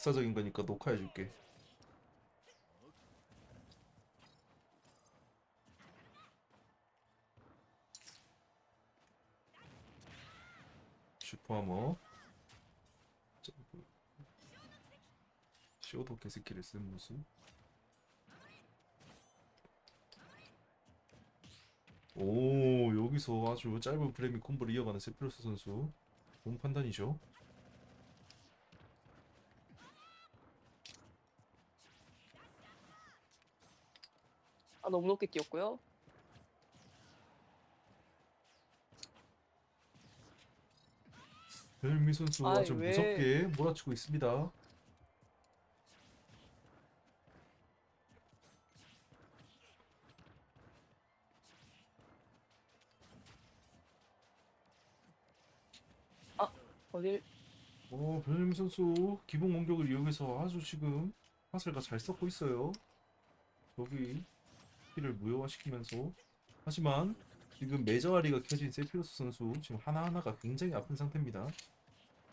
역사적인 거니까 녹화해 줄게. 슈퍼하머 점프. 쇼도 개스키를 쓴 모습 오 여기서 아주 짧은 프레임이 콤보를 이어가는 세피로스 선수 좋은 판단이죠 아 너무 높게 뛰었고요. 변일미 선수 아이, 아주 왜- 무섭게 몰아치고 있습니다 어딜 어, 변현민 선수 기본 공격을 이용해서 아주 지금 화살과 잘 섞고 있어요. 저기 키를 무효화시키면서 하지만 지금 메저아리가 켜진 세피로스 선수 지금 하나하나가 굉장히 아픈 상태입니다.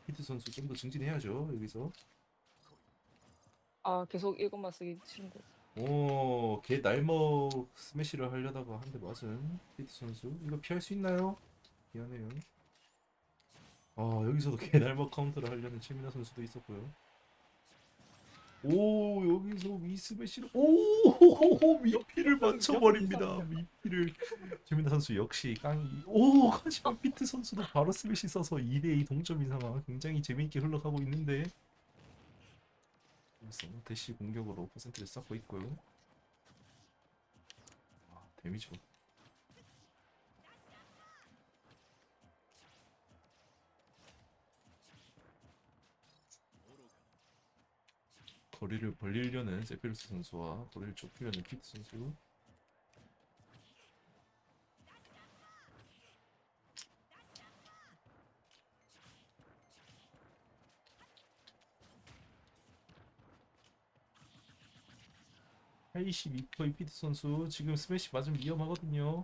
히트 선수 좀 더 증진해야죠 여기서. 아 계속 이것만 쓰기 싫은데. 오, 개 날먹 스매시를 하려다가 한 대 맞은 히트 선수 이거 피할 수 있나요? 미안해요. 아 여기서도 개 날먹 카운터를 하려는 최민아 선수도 있었고요. 오 여기서 위스매시를 오 미피를 맞춰버립니다. 미피를. 최민아 선수 역시 깡이. 오 하지만 피트 선수도 바로 스매시 써서 2대2 동점인 상황 굉장히 재미있게 흘러가고 있는데. 대시 공격으로 퍼센트를 쌓고 있고요. 아, 데미지 거리를 벌리려는 세피루스 선수와 거리를 좁히려는 피트 선수. 하 82%의 피트 선수 지금 스매시 맞으면 위험하거든요.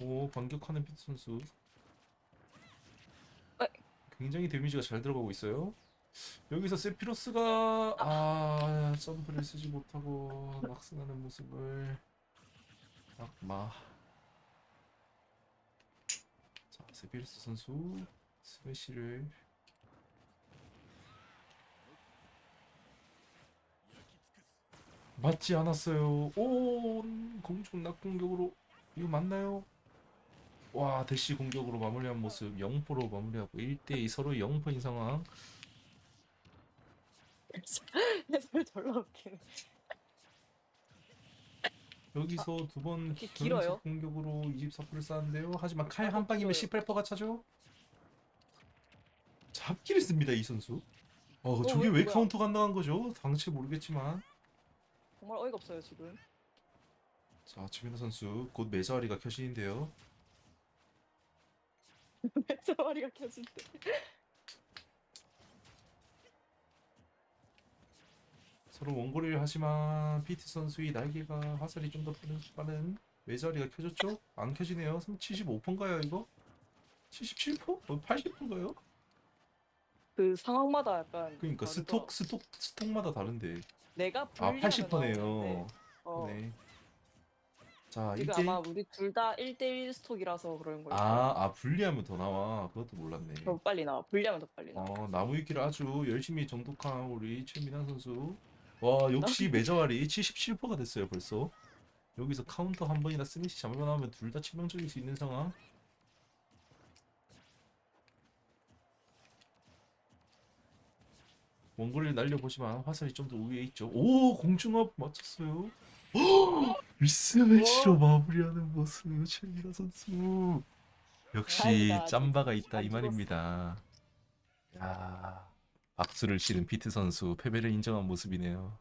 오 반격하는 피트 선수. 어이. 굉장히 데미지가 잘 들어가고 있어요. 여기서 세피로스가 아 점프를 쓰지 못하고 낙승하는 모습을 악마. 자 세피로스 선수 스매시를 맞지 않았어요. 오, 공중 낙공격으로 이거 맞나요? 와, 대시 공격으로 마무리한 모습 0%로 마무리하고 1대2 서로 0포인 상황. 해설 졸라 웃기네. 여기서 두 번 이렇게 길어요? 공격으로 24%를 쌓는데요. 하지만 칼한 아, 방이면 길어요. 18%가 차죠? 잡기를 씁니다, 이 선수. 어, 어, 저게 왜 왜? 카운터가 안 나간 거죠? 당최 모르겠지만. 정말 어이가 없어요 지금. 자, 최민호 선수 곧 메자리가 켜진인데요. 매서머리가 켜진대. 서로 원거리를 하지만 피트 선수의 날개가 화살이 좀 더 빠른, 외자리가 켜졌죠? 안 켜지네요. 75%인가요 이거? 77%? 어, 80%인가요? 그 상황마다 약간. 그러니까. 스톡 스톡 스톡마다 다른데 내가 아 분리하면 80%네요. 나오는데, 어. 네. 자 이때 아마 우리 둘 다 1대1 스톡이라서 그런 거예요. 아, 아 분리하면 더 나와. 그것도 몰랐네. 더 빨리 나와. 분리하면 더 빨리 나와. 어, 나무 위키를 아주 열심히 정독한 우리 최민환 선수. 와, 역시 매저알이 77%가 됐어요, 벌써. 여기서 카운터 한 번이나 스매시 잡으면 하면 둘 다 치명적일 수 있는 상황. 원거리를 날려보지만 화살이 좀더 우위에 있죠. 오, 공중압 맞췄어요. 미스매시로 마무리하는 모습, 최민환 선수. 역시. 짬바가 있다 이. 말입니다. 야, 박수를 치는 피트 선수 패배를 인정한 모습이네요.